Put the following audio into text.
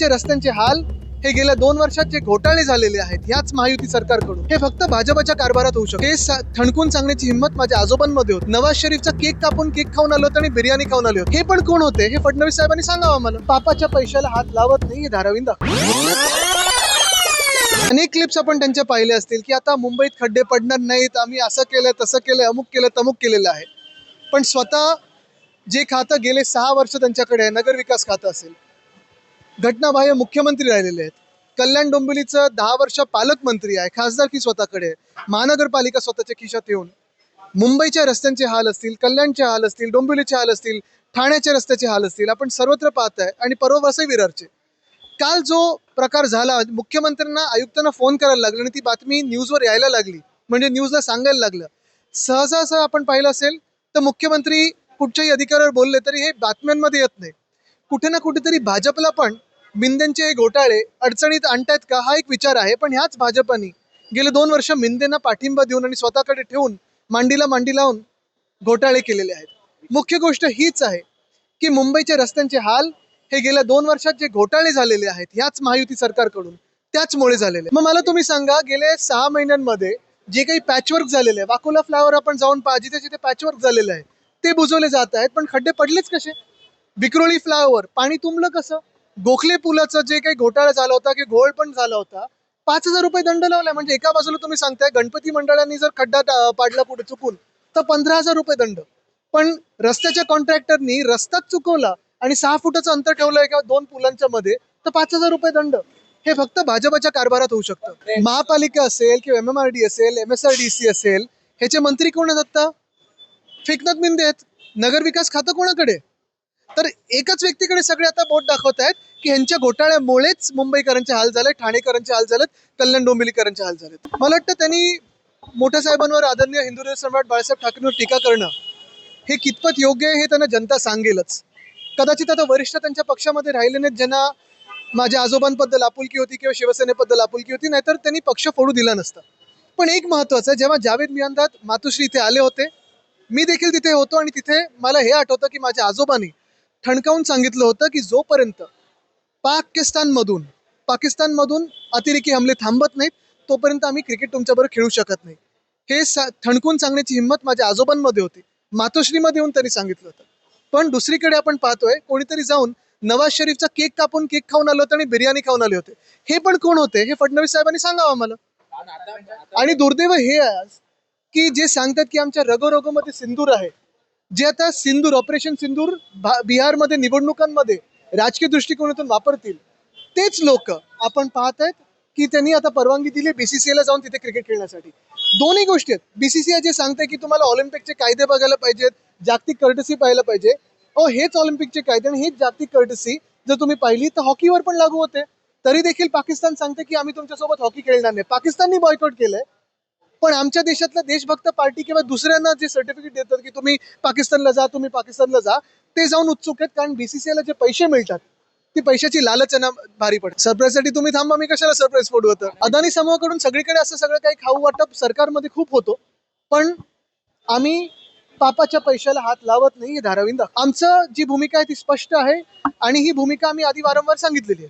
मुंबईच्या रस्त्यांचे हाल हे गेल्या दोन वर्षात जे घोटाळे झालेले आहेत याच महायुती सरकारकडून हे फक्त भाजपच्या कारभारात होऊ शकते. हे ठणकून सांगण्याची हिंमत माझ्या आजोबांमध्ये होती. नवाज शरीफचा केक कापून केक खाऊन आलो होतो आणि बिर्याणी खाऊन आले होते. हे पण कोण होते? हे फडणवीस साहेबांनी सांगावं आम्हाला. पापाच्या पैशाला हात लावत नाही हे धारावीन अनेक क्लिप्स आपण त्यांच्या पाहिले असतील की आता मुंबईत खड्डे पडणार नाहीत आम्ही असं केलं तसं केलं अमुक केलं तमुक केलेलं आहे. पण स्वतः जे खातं गेले सहा वर्ष त्यांच्याकडे आहे नगर विकास खातं असेल घटनाबाह्य मुख्यमंत्री राहिलेले आहेत. कल्याण डोंबिवलीचं दहा वर्ष पालकमंत्री आहे खासदारकी स्वतःकडे महानगरपालिका स्वतःच्या खिशात येऊन. मुंबईच्या रस्त्यांचे हाल असतील कल्याणचे हाल असतील डोंबिवलीचे हाल असतील ठाण्याच्या रस्त्याचे हाल असतील आपण सर्वत्र पाहत आहे आणि परवा वसई विरारचे. काल जो प्रकार झाला मुख्यमंत्र्यांना आयुक्तांना फोन करायला लागला आणि ती बातमी न्यूजवर यायला लागली. म्हणजे न्यूजला सांगायला लागलं. सहजासह आपण पाहिलं असेल तर मुख्यमंत्री कुठच्याही अधिकाऱ्यावर बोलले तरी हे बातम्यांमध्ये येत नाही. कुठे ना कुठेतरी भाजपला पण मिंदेंचे हे घोटाळे अडचणीत आणतायत का? हा एक विचार आहे. पण ह्याच भाजपाने गेले दोन वर्ष मिंदेंना पाठिंबा देऊन आणि स्वतःकडे ठेवून मांडीला मांडी लावून घोटाळे केलेले आहेत. मुख्य गोष्ट हीच आहे की मुंबईच्या रस्त्यांचे हाल हे गेल्या दोन वर्षात जे घोटाळे झालेले आहेत ह्याच महायुती सरकारकडून त्याचमुळे झालेले मग मला तुम्ही सांगा गेले सहा महिन्यांमध्ये जे काही पॅचवर्क झालेले आहे वाकोला फ्लावर आपण जाऊन पाहिजे जिथे जिथे पॅचवर्क झालेलं आहे ते बुजवले जात आहेत पण खड्डे पडलेच कसे? विक्रोळी फ्लावर पाणी तुंबलं कसं? गोखले पुलाचं जे काही घोटाळा झाला होता की घोळ पण झाला होता पाच हजार रुपये दंड लावलाय म्हणजे एका बाजूला तुम्ही सांगताय गणपती मंडळांनी जर खड्डा पाडला पुढे चुकून तर पंधरा हजार रुपये दंड. पण रस्त्याच्या कॉन्ट्रॅक्टरनी रस्ताच चुकवला आणि सहा फुटाचं अंतर ठेवलं एका दोन पुलांच्या मध्ये तर पाच हजार रुपये दंड. हे फक्त भाजपच्या कारभारात होऊ शकतं. महापालिका असेल किंवा एम एम आर डी असेल M S R D C असेल ह्याचे मंत्री कोण आहेत आता? फेकनाथ मिंदे आहेत. नगर विकास खातं कोणाकडे? तर एकाच व्यक्तीकडे सगळे आता बोट दाखवत आहेत की ह्यांच्या घोटाळ्यामुळेच मुंबईकरांचे हाल झाले ठाणेकरांचे हाल झालेत कल्याण डोंबिवलीकरांचे हाल झालेत. मला वाटतं त्यांनी मोठ्या साहेबांवर आदरणीय हिंदू सम्राट बाळासाहेब ठाकरेंवर टीका करणं हे कितपत योग्य आहे हे त्यांना जनता सांगेलच. कदाचित आता वरिष्ठ त्यांच्या पक्षामध्ये राहिले नाहीत ज्यांना माझ्या आजोबांबद्दल आपुलकी होती किंवा शिवसेनेबद्दल आपुलकी होती नाहीतर त्यांनी पक्ष फोडू दिला नसता. पण एक महत्वाचं आहे जेव्हा जावेद मियांदात मातोश्री इथे आले होते मी देखील तिथे होतो आणि तिथे मला हे आठवतं की माझ्या आजोबांनी ठणकावून सांगितलं होतं की जोपर्यंत पाकिस्तानमधून पाकिस्तानमधून अतिरेकी हमले थांबत नाहीत तोपर्यंत आम्ही क्रिकेट तुमच्याबरोबर खेळू शकत नाही. हे सा ठणकून सांगण्याची हिंमत माझ्या आजोबांमध्ये होती. मातोश्रीमध्ये येऊन त्यांनी सांगितलं होतं. पण दुसरीकडे आपण पाहतोय कोणीतरी जाऊन नवाज शरीफचा केक कापून केक खाऊन आलं होतं आणि बिर्याणी खाऊन आले होते. हे पण कोण होते? हे फडणवीस साहेबांनी सांगावं आम्हाला. आणि दुर्दैव हे आहे आज की जे सांगतात की आमच्या रगोरगोमध्ये सिंदूर आहे जे आता सिंदूर ऑपरेशन सिंदूर भा- बिहारमध्ये निवडणुकांमध्ये राजकीय दृष्टिकोनातून वापरतील तेच लोक आपण पाहत आहेत की त्यांनी आता परवानगी दिली बीसीसीआयला ला जाऊन तिथे क्रिकेट खेळण्यासाठी. दोन्ही गोष्टी आहेत. बीसीसीआय जे सांगते की तुम्हाला ऑलिम्पिकचे कायदे बघायला पाहिजेत जागतिक कर्टसी पाहायला पाहिजे. ओ हेच ऑलिम्पिकचे कायदे आणि हेच जागतिक कर्टसी जर तुम्ही पाहिली तर हॉकीवर पण लागू होते. तरी देखील पाकिस्तान सांगते की आम्ही तुमच्यासोबत हॉकी खेळणार नाही. पाकिस्ताननी बॉयकॉट केलंय. पण आमच्या देशातल्या देशभक्त पार्टी किंवा दुसऱ्यांना जे सर्टिफिकेट देतात की तुम्ही पाकिस्तानला जा तुम्ही पाकिस्तानला जा ते जाऊन उत्सुक आहेत कारण बीसीसीआयला जे पैसे मिळतात ती पैशाची लालचना भारी पडते. सरप्राईजसाठी तुम्ही थांबा मी कशाला सरप्राईज फोडू होतं अदानी समूहाकडून सगळीकडे असं सगळं काही खाऊ वाटप सरकारमध्ये खूप होतो. पण आम्ही पापाच्या पैशाला हात लावत नाही धाराविंद. आमचं जी भूमिका आहे ती स्पष्ट आहे आणि ही भूमिका आम्ही आधी वारंवार सांगितलेली आहे.